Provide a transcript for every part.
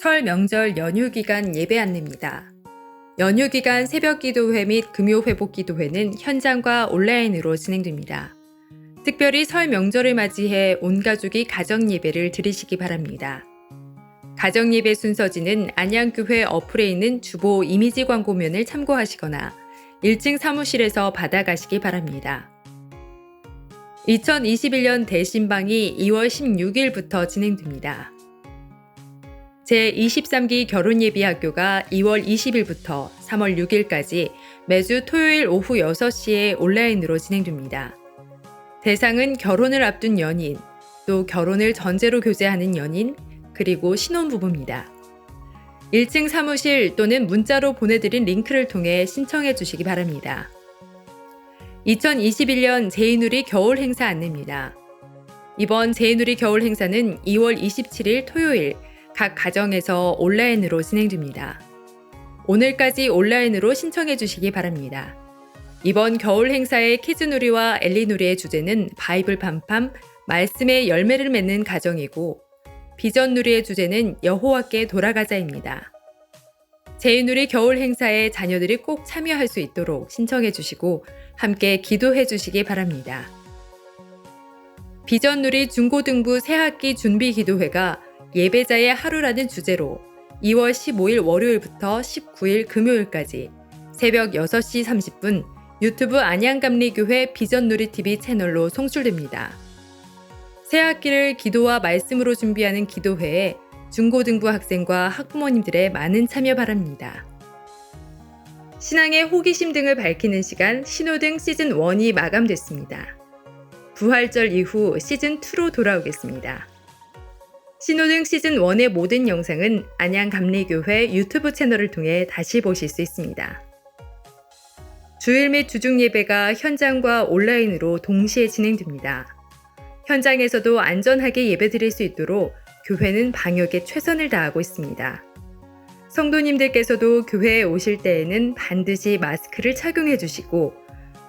설 명절 연휴 기간 예배 안내입니다. 연휴 기간 새벽 기도회 및 금요 회복 기도회는 현장과 온라인으로 진행됩니다. 특별히 설 명절을 맞이해 온 가족이 가정 예배를 드리시기 바랍니다. 가정 예배 순서지는 안양교회 어플에 있는 주보 이미지 광고면을 참고하시거나 1층 사무실에서 받아가시기 바랍니다. 2021년 대신방이 2월 16일부터 진행됩니다. 제23기 결혼예비학교가 2월 20일부터 3월 6일까지 매주 토요일 오후 6시에 온라인으로 진행됩니다. 대상은 결혼을 앞둔 연인, 또 결혼을 전제로 교제하는 연인, 그리고 신혼부부입니다. 1층 사무실 또는 문자로 보내드린 링크를 통해 신청해 주시기 바랍니다. 2021년 제이누리 겨울 행사 안내입니다. 이번 제이누리 겨울 행사는 2월 27일 토요일 각 가정에서 온라인으로 진행됩니다. 오늘까지 온라인으로 신청해 주시기 바랍니다. 이번 겨울 행사의 키즈누리와 엘리누리의 주제는 바이블 팜팜, 말씀의 열매를 맺는 가정이고 비전누리의 주제는 여호와께 돌아가자입니다. 제이누리 겨울 행사에 자녀들이 꼭 참여할 수 있도록 신청해 주시고 함께 기도해 주시기 바랍니다. 비전누리 중고등부 새학기 준비 기도회가 예배자의 하루라는 주제로 2월 15일 월요일부터 19일 금요일까지 새벽 6시 30분 유튜브 안양감리교회 비전누리TV 채널로 송출됩니다. 새학기를 기도와 말씀으로 준비하는 기도회에 중고등부 학생과 학부모님들의 많은 참여 바랍니다. 신앙의 호기심 등을 밝히는 시간 신호등 시즌 1이 마감됐습니다. 부활절 이후 시즌 2로 돌아오겠습니다. 신호등 시즌 1의 모든 영상은 안양 감리교회 유튜브 채널을 통해 다시 보실 수 있습니다. 주일 및 주중 예배가 현장과 온라인으로 동시에 진행됩니다. 현장에서도 안전하게 예배드릴 수 있도록 교회는 방역에 최선을 다하고 있습니다. 성도님들께서도 교회에 오실 때에는 반드시 마스크를 착용해 주시고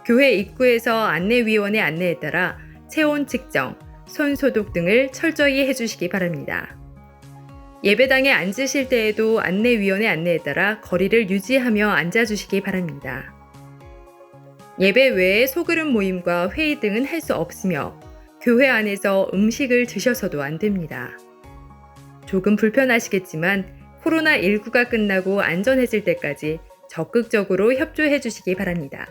교회 입구에서 안내위원의 안내에 따라 체온 측정, 손 소독 등을 철저히 해주시기 바랍니다. 예배당에 앉으실 때에도 안내위원의 안내에 따라 거리를 유지하며 앉아주시기 바랍니다. 예배 외에 소그룹 모임과 회의 등은 할 수 없으며 교회 안에서 음식을 드셔서도 안 됩니다. 조금 불편하시겠지만 코로나19가 끝나고 안전해질 때까지 적극적으로 협조해 주시기 바랍니다.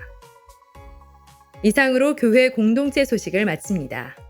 이상으로 교회 공동체 소식을 마칩니다.